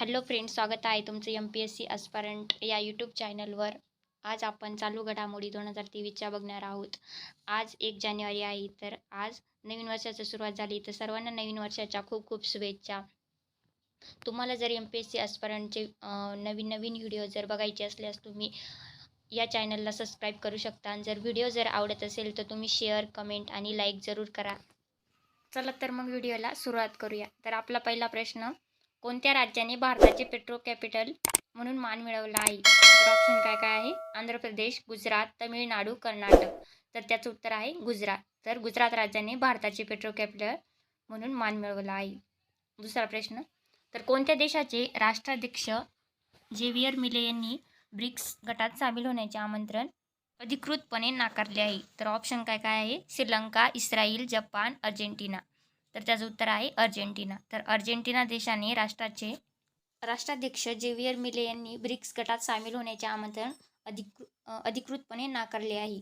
Hello friends स्वागत आहे तुमचं M P S C aspirant या यूट्यूब चॅनलवर आज आपण चालू घडामोडी दोन हजार तेवीसच्या बघणार आहोत. आज एक जानेवारी आहे तर आज नवीन वर्षाची सुरुवात झाली. तर सर्वांना नवीन वर्षाच्या खूप खूप शुभेच्छा. तुम्हाला जर एम पी एस सी अस्परंटचे नवीन नवीन व्हिडिओ जर बघायचे असल्यास तुम्ही या चॅनलला सबस्क्राईब करू शकता. आणि जर व्हिडिओ जर आवडत असेल तर तुम्ही शेअर कमेंट आणि लाईक जरूर करा. चला तर मग व्हिडिओला सुरुवात करूया. तर आपला पहिला प्रश्न कोणत्या राज्याने भारताचे पेट्रो कॅपिटल म्हणून मान मिळवला आहे? तर ऑप्शन काय काय आहे? आंध्र प्रदेश गुजरात तमिळनाडू कर्नाटक. तर त्याचं उत्तर आहे गुजरात. तर गुजरात राज्याने भारताचे पेट्रो कॅपिटल म्हणून मान मिळवला आहे. दुसरा प्रश्न. तर कोणत्या देशाचे राष्ट्राध्यक्ष जेवियर मिले यांनी ब्रिक्स गटात सामील होण्याचे आमंत्रण अधिकृतपणे नाकारले आहे? तर ऑप्शन काय काय आहे? Sri Lanka Israel Japan Argentina. तर त्याचं उत्तर आहे अर्जेंटिना. तर अर्जेंटिना देशाने राष्ट्राचे राष्ट्राध्यक्ष जेवियर मिले यांनी ब्रिक्स गटात सामील होण्याचे आमंत्रण अधिकृ अधिकृतपणे नाकारले आहे.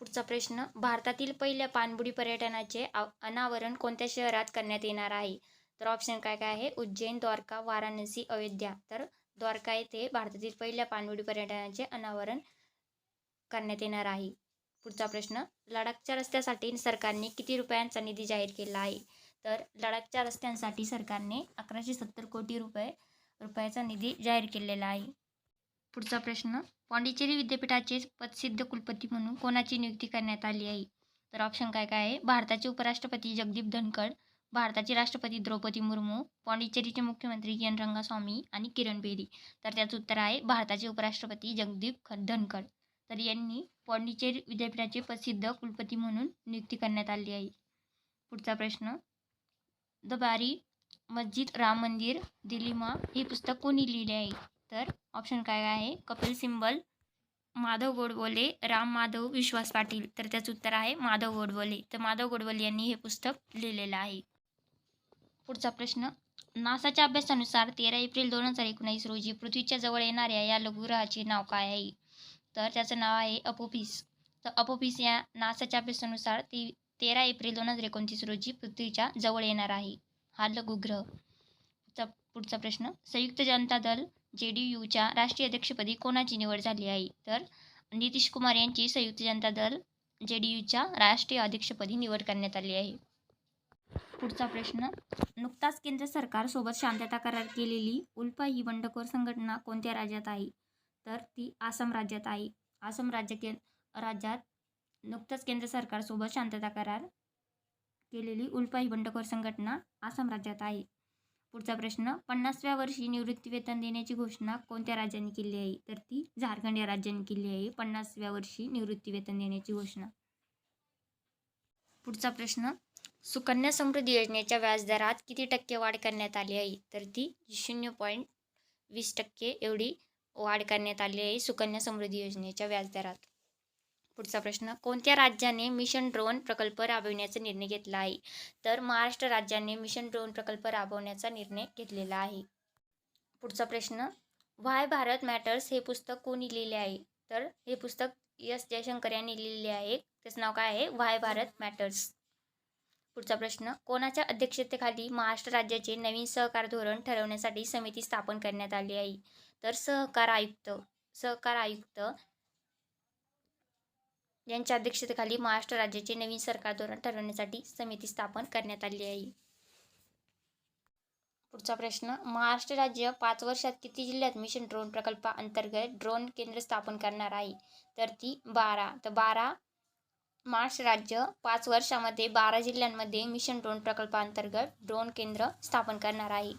पुढचा प्रश्न भारतातील पहिल्या पाणबुडी पर्यटनाचे अनावरण कोणत्या शहरात करण्यात येणार आहे? तर ऑप्शन काय काय आहे? उज्जैन द्वारका वाराणसी अयोध्या. तर द्वारका येथे भारतातील पहिल्या पाणबुडी पर्यटनाचे अनावरण करण्यात येणार आहे. पुढचा प्रश्न लडाखच्या रस्त्यासाठी सरकारने किती रुपयांचा निधी जाहीर केला आहे? तर लडाखच्या रस्त्यांसाठी सरकारने अकराशे सत्तर कोटी रुपये रुपयाचा निधी जाहीर केलेला आहे. पुढचा प्रश्न पाँडिचेरी विद्यापीठाचे पदसिद्ध कुलपती म्हणून कोणाची नियुक्ती करण्यात आली आहे? तर ऑप्शन काय काय आहे? भारताचे उपराष्ट्रपती जगदीप धनखड भारताचे राष्ट्रपती द्रौपदी मुर्मू पाँडिचेरीचे मुख्यमंत्री एन रंगास्वामी आणि किरण बेदी. तर त्याचं उत्तर आहे भारताचे उपराष्ट्रपती जगदीप ख धनखड. तर यांनी पॉंडिचेरी विद्यापीठाचे प्रसिद्ध कुलपती म्हणून नियुक्ती करण्यात आली आहे. पुढचा प्रश्न. द बारी मस्जिद राम मंदिर दिलीमा हे पुस्तक कोणी लिहिले आहे? तर ऑप्शन काय काय आहे? कपिल सिंबल माधव गोडबोले राम माधव विश्वास पाटील. तर त्याचं उत्तर आहे माधव गोडबोले. तर माधव गोडबोले यांनी हे पुस्तक लिहिलेलं आहे. पुढचा प्रश्न. नासाच्या अभ्यासानुसार तेरा एप्रिल दोन हजार एकोणीस रोजी पृथ्वीच्या जवळ येणाऱ्या या लघुग्रहाचे नाव काय आहे? तर त्याचं नाव आहे अपोपिस. तर अपोपिस या नासाच्या अभ्यासानुसार ती तेरा एप्रिल दोन हजार एकोणतीस रोजी पृथ्वीच्या जवळ येणार आहे. हा लघुग्रह चा पुढचा प्रश्न. संयुक्त जनता दल जे डी यूच्या राष्ट्रीय अध्यक्षपदी कोणाची निवड झाली आहे? तर नितीश कुमार यांची संयुक्त जनता दल जे डी यूच्या राष्ट्रीय अध्यक्षपदी निवड करण्यात आली आहे. पुढचा प्रश्न. नुकताच केंद्र सरकारसोबत शांतता करार केलेली उल्फा ही बंडखोर संघटना कोणत्या राज्यात आहे? तर ती आसाम राज्यात आहे. आसाम राज्य के राज्यात नुकतंच केंद्र सरकारसोबत शांतता करार केलेली उल्पाई बंडखोर संघटना आसाम राज्यात आहे. पुढचा प्रश्न पन्नासव्या वर्षी निवृत्तीवेतन देण्याची घोषणा कोणत्या राज्याने केली आहे? तर ती झारखंड या राज्याने केली आहे. पन्नासव्या वर्षी निवृत्तीवेतन देण्याची घोषणा. पुढचा प्रश्न सुकन्या समृद्धी योजनेच्या व्याजदरात किती टक्के वाढ करण्यात आली आहे? तर ती शून्य पॉईंट वीस टक्के एवढी वाढ करण्यात आली आहे सुकन्या समृद्धी योजनेच्या व्याजदरात. पुढचा प्रश्न कोणत्या राज्याने मिशन ड्रोन प्रकल्प राबविण्याचा निर्णय घेतला आहे? तर महाराष्ट्र राज्याने मिशन ड्रोन प्रकल्प राबवण्याचा निर्णय घेतलेला आहे. पुढचा प्रश्न व्हाय भारत मॅटर्स हे पुस्तक कोणी लिहिले आहे? तर हे पुस्तक यस जयशंकर यांनी लिहिलेले आहे. त्याचं नाव काय आहे? Why Bharat matters. पुढचा प्रश्न कोणाच्या अध्यक्षतेखाली महाराष्ट्र राज्याचे नवीन सहकार धोरण ठरवण्यासाठी समिती स्थापन करण्यात आली आहे? तर सहकार आयुक्त सहकार आयुक्त यांच्या अध्यक्षतेखाली महाराष्ट्र राज्याचे नवीन सरकार धोरण ठरवण्यासाठी समिती स्थापन करण्यात आली आहे. पुढचा प्रश्न महाराष्ट्र राज्य पाच वर्षात किती जिल्ह्यात मिशन ड्रोन प्रकल्पाअंतर्गत ड्रोन केंद्र स्थापन करणार आहे? तर ती बारा. तर बारा महाराष्ट्र राज्य पाच वर्षामध्ये बारा जिल्ह्यांमध्ये मिशन ड्रोन प्रकल्पाअंतर्गत ड्रोन केंद्र स्थापन करणार आहे.